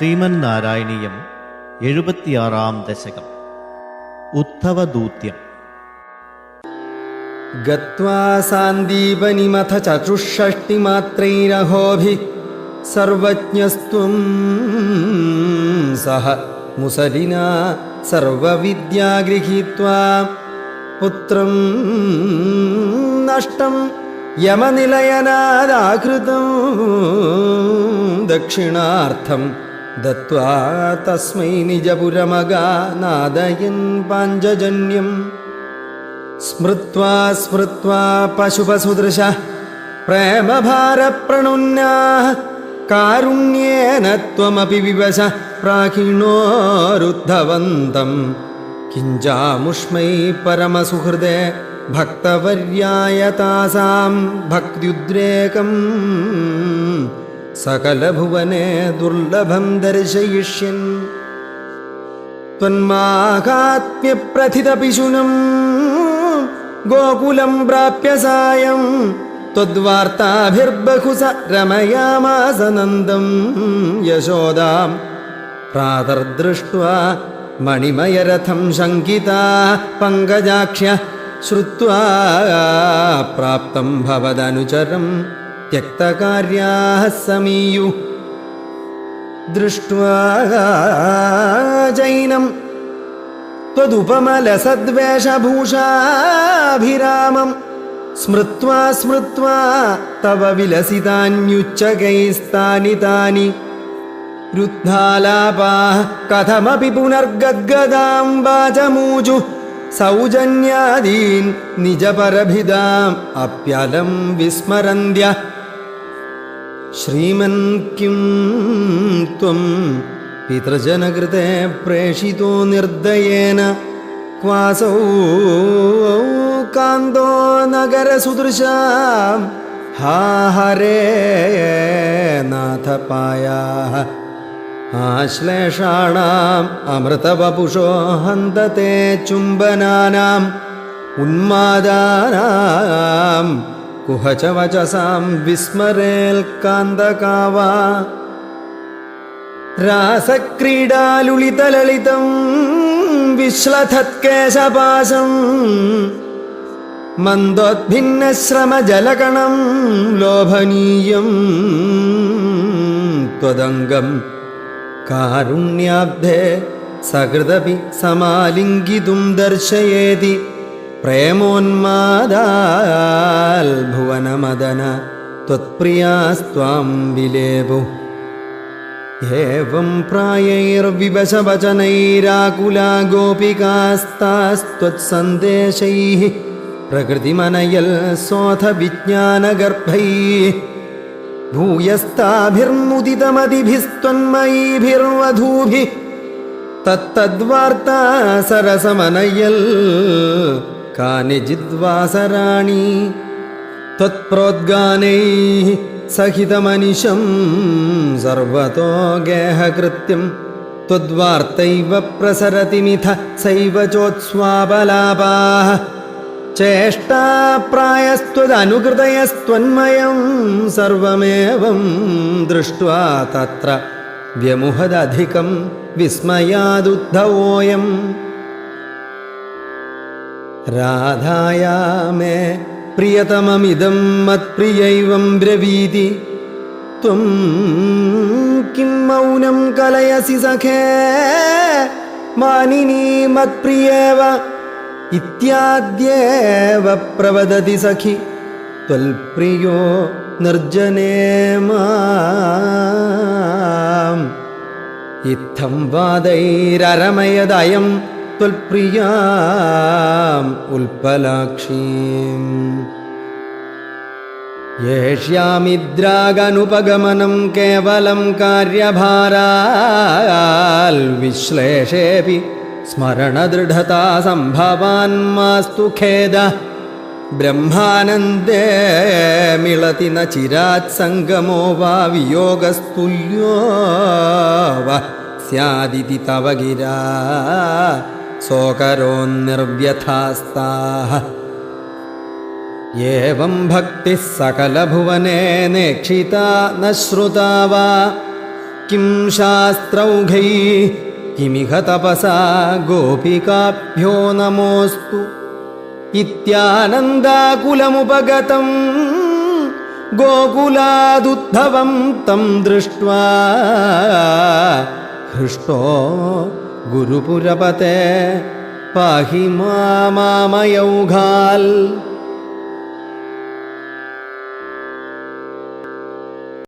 ശ്രീമൻ നാരായണീയം എഴുപത്തിയാറാം ദശകം. ഉദ്ധവദൂത്യം. ഗത്വാ സാന്ദീപനിമഥ ചതുഷ്ഷഷ്ടിമാത്രൈരഹോഭിः സർവജ്ഞസ്ത്വം സഹ മുസലിന സർവവിദ്യാ ഗൃഹീത്വാ പുത്രം നഷ്ടം യമനിലയനാദാകൃതം ദക്ഷിണാർത്ഥം ദത്വാ തസ്മൈ നിജപുരമഗാനാദയൻ പാഞ്ചജന്യം. സ്മൃത്വാ സ്മൃത്വാ പശുപസുദൃശ പ്രേമഭാരപ്രണുന്നാ കാരുണ്യേന ത്വമപി വിവശ പ്രാഹിണോരുദ്ധവന്തം കിഞ്ചാമുഷ്മൈ പരമസുഹൃദേ ഭക്തവര്യായ താസാം ഭക്തിയുദ്രേകം. सकलभुवने दुर्लभं दर्शयिष्यन् त्वन्माहात्म्यप्रथितपिशुनम् गोकुलं प्राप्य सायं त्वद्वार्ताभिर्बहु स रमयामासनन्दं यशोदां प्रातर्दृष्ट्वा मणिमयरथं शङ्किता पङ्कजाक्ष्य श्रुत्वा प्राप्तं भवदनुचरं त्यक्तकार्याः समीयुः दृष्ट्वा जैनं त्वदुपमलसद्वेषभूषाभिरामं स्मृत्वा स्मृत्वा तव विलसितान्युच्चकैस्तानि तानि रुद्धालापाः कथमपि पुनर्गद्गदां वाचमूचु सौजन्यादीन् निजपरभिदाम् अप्यलं विस्मरन्त्य ശ്രീമൻ കിം ത്വം പിതൃജനകൃതെ പ്രേഷിതോ നിർദ്ദയേന ക്വാസൗ കാന്തോ നഗരസുദൃശ. ഹാ ഹരേ നാഥപായാ ആശ്ലേഷാണാം അമൃതവപുഷോ ഹന്തത്തെ ചുംബനാനാം ഉന്മാദാനാം उन्मादानां कुहचवचसां विस्मरेल्कान्दकावा रासक्रीडालुलितललितं विश्लथत्केशपाशम् मन्दोद्भिन्नश्रमजलकणं लोभनीयं त्वदङ्गम् कारुण्याब्धे सकृदपि समालिङ्गितुं दर्शयेति प्रेमोन्मादाल्भुवनमदन त्वत्प्रियास्त्वां विलेपु एवं प्रायैर्विवशवचनैराकुला गोपिकास्तास्त्वत्सन्देशैः प्रकृतिमनयल् सोऽथ विज्ञानगर्भैः भूयस्ताभिर्मुदितमतिभिस्त्वन्मयीभिर्वधूभिः तत्तद्वार्ता सरसमनयल् कानिचिद्वासराणि त्वत्प्रोद्गानैः सहितमनिशं सर्वतो गेहकृत्यं त्वद्वार्तैव प्रसरतिमिथ सैव चोत्स्वापलापाः चेष्टाप्रायस्त्वदनुकृतयस्त्वन्मयं सर्वमेवं दृष्ट्वा तत्र व्यमुहदधिकं विस्मयादुद्धवोऽयम् രാധായാ മേ പ്രിയതമമിതം മത്പ്രിയൈവം ബ്രവീതി. ത്വം കിം മൗനം കലയസി സഖേ മാനിനി മത്പ്രിയേവ ഇത്യാദ്യേവ പ്രവദതി സഖി. ത്വൽപ്രിയോ നിർജനേ മാം. ഇത്തം വാദൈരരമയദയം ത്വൽപ്രിയാ ഉൽപ്പലാക്ഷീം. യേഷ്യാമിദ്രാഗനുപഗമനം കേവലം കാര്യഭാരാൽ വിശ്ലേഷേപി സ്മരണദൃഢതാ സംഭവാൻ മാസ്തു ഖേദ. ബ്രഹ്മാനന്ദേ മിളതി ന ചിരാത് സംഗമോ വാ വിയോഗസ്തുല്യോ വ സ്യാദിതി തവ ഗിരാ. सोकरोन्निर्व्यथास्ताः। एवं भक्तिः सकलभुवने नेक्षिता न श्रुता वा। किं शास्त्रौघैः किमिह तपसा गोपिकाभ्यो नमोऽस्तु। इत्यानन्दाकुलमुपगतम् गोकुलादुद्धवं तं दृष्ट्वा हृष्टो ഗുരുപുരപത്തെ പാഹി മാമയൗഘാൽ